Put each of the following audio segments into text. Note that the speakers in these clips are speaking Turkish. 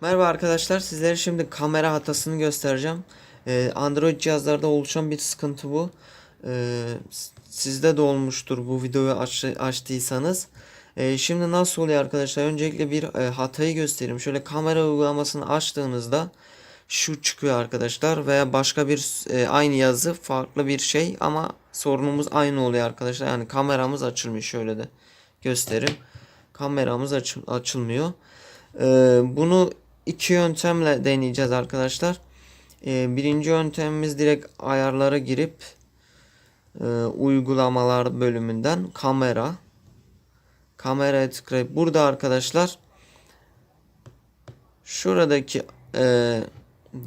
Merhaba arkadaşlar sizlere şimdi kamera hatasını göstereceğim. Ee, Android cihazlarda oluşan bir sıkıntı bu. Ee, sizde de olmuştur bu videoyu aç, açtıysanız. Ee, şimdi nasıl oluyor arkadaşlar? Öncelikle bir e, hatayı göstereyim. Şöyle kamera uygulamasını açtığınızda şu çıkıyor arkadaşlar veya başka bir e, aynı yazı farklı bir şey ama sorunumuz aynı oluyor arkadaşlar. Yani kameramız açılmıyor şöyle de göstereyim. Kameramız açıl- açılmıyor. Bunu iki yöntemle deneyeceğiz arkadaşlar. Ee, birinci yöntemimiz direkt ayarlara girip e, uygulamalar bölümünden kamera kameraya tıklayıp burada arkadaşlar şuradaki e,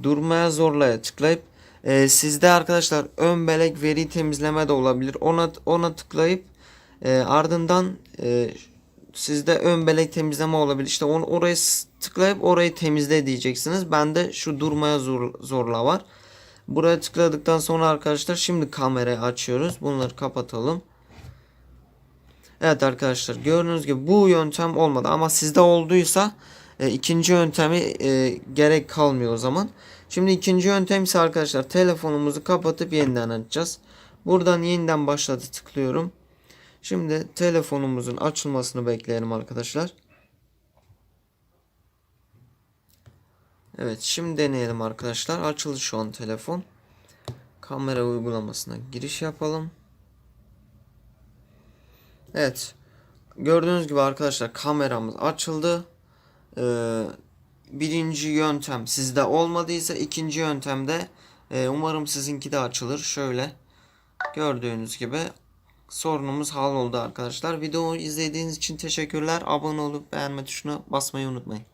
durmaya zorlaya tıklayıp e, sizde arkadaşlar ön belek veri temizleme de olabilir. Ona ona tıklayıp e, ardından e, sizde ön belek temizleme olabilir. İşte onu oraya tıklayıp orayı temizle diyeceksiniz. Bende şu durmaya zor, zorla var. Buraya tıkladıktan sonra arkadaşlar şimdi kamerayı açıyoruz. Bunları kapatalım. Evet arkadaşlar gördüğünüz gibi bu yöntem olmadı ama sizde olduysa e, ikinci yöntemi e, gerek kalmıyor o zaman. Şimdi ikinci yöntem ise arkadaşlar telefonumuzu kapatıp yeniden açacağız. Buradan yeniden başladı tıklıyorum. Şimdi telefonumuzun açılmasını bekleyelim arkadaşlar. Evet şimdi deneyelim arkadaşlar. Açıldı şu an telefon. Kamera uygulamasına giriş yapalım. Evet. Gördüğünüz gibi arkadaşlar kameramız açıldı. Ee, birinci yöntem sizde olmadıysa ikinci yöntemde e, umarım sizinki de açılır. Şöyle gördüğünüz gibi sorunumuz hal oldu arkadaşlar. Videoyu izlediğiniz için teşekkürler. Abone olup beğenme tuşuna basmayı unutmayın.